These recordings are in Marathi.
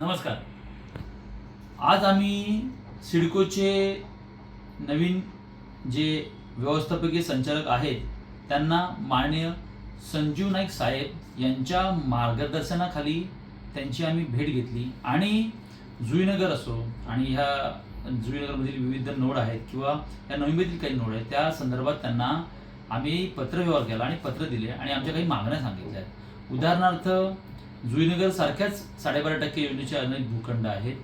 नमस्कार. आज आम्ही सिडकोचे नवीन जे व्यवस्थापकीय संचालक आहेत त्यांना माननीय संजीव नाईक साहेब यांच्या मार्गदर्शनाखाली त्यांची आम्ही भेट घेतली. आणि जुईनगर असो आणि ह्या जुईनगरमधील विविध नोड आहेत किंवा या नवीनमधील काही नोड आहेत त्या संदर्भात त्यांना आम्ही पत्रव्यवहार केला आणि पत्र दिले आणि आमच्या काही मागण्या सांगितल्या आहेत. उदाहरणार्थ जुईनगर सारख्याच साडेबारा टक्के योजनेचे अनेक भूखंड आहेत.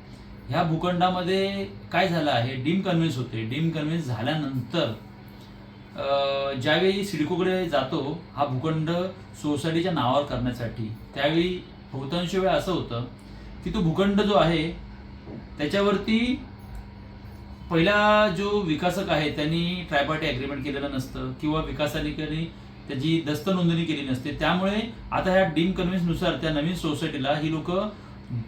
ह्या भूखंडामध्ये काय झालं आहे? डीम कन्व्हिन्स होते. डीम कन्व्हिन्स झाल्यानंतर ज्यावेळी सिडकोकडे जातो हा भूखंड सोसायटीच्या नावावर करण्यासाठी. त्यावेळी बहुतांश वेळ असं होतं की तो भूखंड जो आहे त्याच्यावरती पहिला जो विकासक आहे त्यांनी ट्रायपार्टी अग्रीमेंट केलेलं नसतं किंवा विकासाधिकारी त्याची दस्त नोंदणी केली नसते. त्यामुळे आता ह्या डीम कन्व्हिन्सनुसार त्या नवीन सोसायटीला ही लोक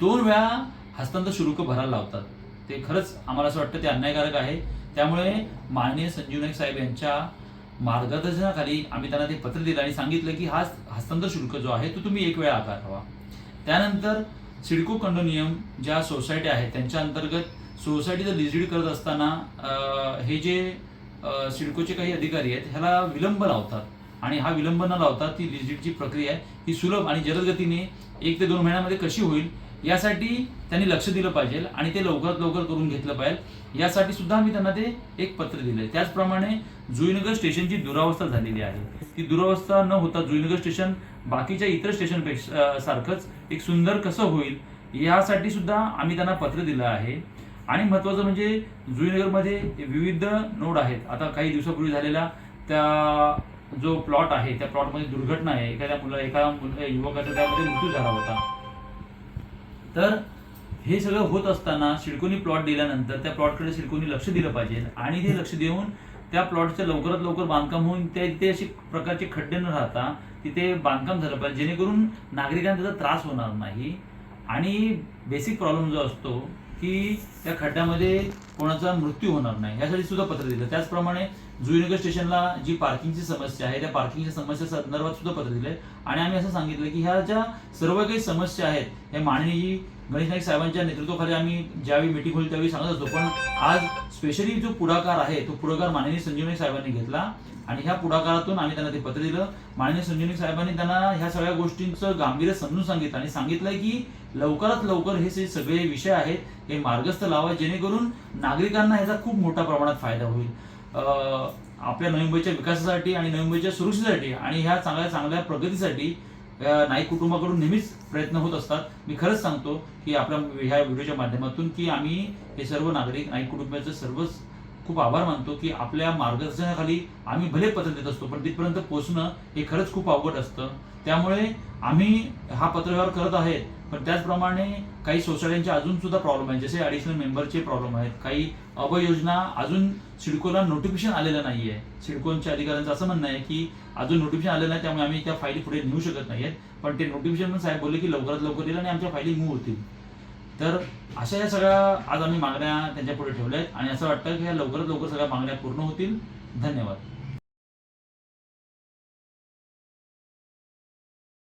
दोन वेळा हस्तांतर शुल्क भरायला लावतात. ते खरंच आम्हाला असं वाटतं ते अन्यायकारक आहे. त्यामुळे माननीय संजीव नाईक साहेब यांच्या मार्गदर्शनाखाली आम्ही त्यांना ते पत्र दिलं आणि सांगितलं की हा हस्तांतर शुल्क जो आहे तो तुम्ही एक वेळा आकारावा त्यानंतर सिडको कंडोनियम ज्या सोसायटी आहेत त्यांच्या अंतर्गत सोसायटीचं लिजिड करत असताना हे जे सिडकोचे काही अधिकारी आहेत ह्याला विलंब लावतात. आणि हा विलंब न लावता ती लिजिटची प्रक्रिया आहे. ही सुलभ आणि जलदगतीने एक ते दोन महिन्यामध्ये कशी होईल यासाठी त्यांनी लक्ष दिलं पाहिजे आणि ते लवकरात लवकर करून घेतलं पाहिजे. यासाठी सुद्धा आम्ही त्यांना ते एक पत्र दिलं आहे. त्याचप्रमाणे जुईनगर स्टेशनची दुरावस्था झालेली आहे. ती दुरावस्था न होता जुईनगर स्टेशन बाकीच्या इतर स्टेशनपेक्षा सारखंच एक सुंदर कसं होईल यासाठी सुद्धा आम्ही त्यांना पत्र दिलं आहे. आणि महत्त्वाचं म्हणजे जुईनगरमध्ये विविध नोड आहेत. आता काही दिवसापूर्वी झालेला त्या जो प्लॉट आहे त्या प्लॉटमध्ये दुर्घटना आहे. एखाद्या मुला एका मुल- युवकाचा त्यामध्ये मृत्यू झाला होता. तर हे सगळं होत असताना सिडकोनी प्लॉट दिल्यानंतर त्या प्लॉटकडे सिडकोनी लक्ष दिलं पाहिजे. आणि ते लक्ष देऊन त्या प्लॉटचं लवकरात लवकर बांधकाम होऊन त्या तिथे अशी प्रकारचे खड्डे न राहता तिथे बांधकाम झालं पाहिजे. जेणेकरून नागरिकांना त्याचा त्रास होणार नाही. आणि बेसिक प्रॉब्लेम जो असतो की त्या खड्ड्यामध्ये कोणाचा मृत्यू होणार नाही. यासाठी सुद्धा पत्र दिलं. त्याचप्रमाणे जुईनगर स्टेशनला जी पार्किंगची समस्या आहे त्या पार्किंगच्या समस्या संदर्भात सुद्धा पत्र दिले आणि आम्ही असं सांगितलं की ह्या ज्या सर्व काही समस्या आहेत हे माननीय गणेश नाईक साहेबांच्या नेतृत्वाखाली आम्ही ज्यावेळी मिटिंग होईल त्यावेळी सांगत असतो. पण आज स्पेशली जो पुढाकार आहे तो पुढाकार माननीय संजीवनी साहेबांनी घेतला. आणि ह्या पुढाकारातून आम्ही त्यांना ते पत्र दिलं. माननीय संजीवनी साहेबांनी त्यांना ह्या सगळ्या गोष्टींचं गांभीर्य समजून सांगितलं आणि सांगितलंय की लवकरात लवकर हे जे सगळे विषय आहेत हे मार्गस्थ लावा जेणेकरून नागरिकांना ह्याचा खूप मोठ्या प्रमाणात फायदा होईल. आपल्या नवी मुंबईच्या विकासासाठी आणि नवी मुंबईच्या सुरक्षेसाठी आणि ह्या चांगल्या चांगल्या प्रगतीसाठी नाईक कुटुंबाकडून नेहमीच प्रयत्न होत असतात. मी खरंच सांगतो की आपल्या ह्या व्हिडिओच्या माध्यमातून की आम्ही हे सर्व नागरिक नाईक कुटुंबाचं सर्वच खूप आभार मानतो की आपल्या मार्गदर्शनाखाली आम्ही भले पत्र देत असतो पण तिथपर्यंत पोहोचणं हे खरंच खूप अवघड असतं. त्यामुळे आम्ही हा पत्रव्यवहार करत आहेत पण त्याचप्रमाणे काही सोसायट्यांचे अजून सुद्धा प्रॉब्लेम आहेत जसे ॲडिशनल मेंबरचे प्रॉब्लेम आहेत. काही अभयोजना अजून सिडकोला नोटिफिकेशन आलेलं नाही आहे सिडकोनच्या अधिकाऱ्यांचं असं म्हणणं आहे की अजून नोटिफिकेशन आलेलं नाही त्यामुळे आम्ही त्या फायली पुढे नेऊ शकत नाहीत पण ते नोटिफिकेशन पण साहेब बोलले की लवकरात लवकर येईल आणि आमच्या फायली मूव्ह होतील. तर अशा या सगळ्या आज आम्ही मागण्या त्यांच्या पुढे ठेवल्या आहेत आणि असं वाटतं की ह्या लवकरात लवकर सगळ्या मागण्या पूर्ण होतील. धन्यवाद.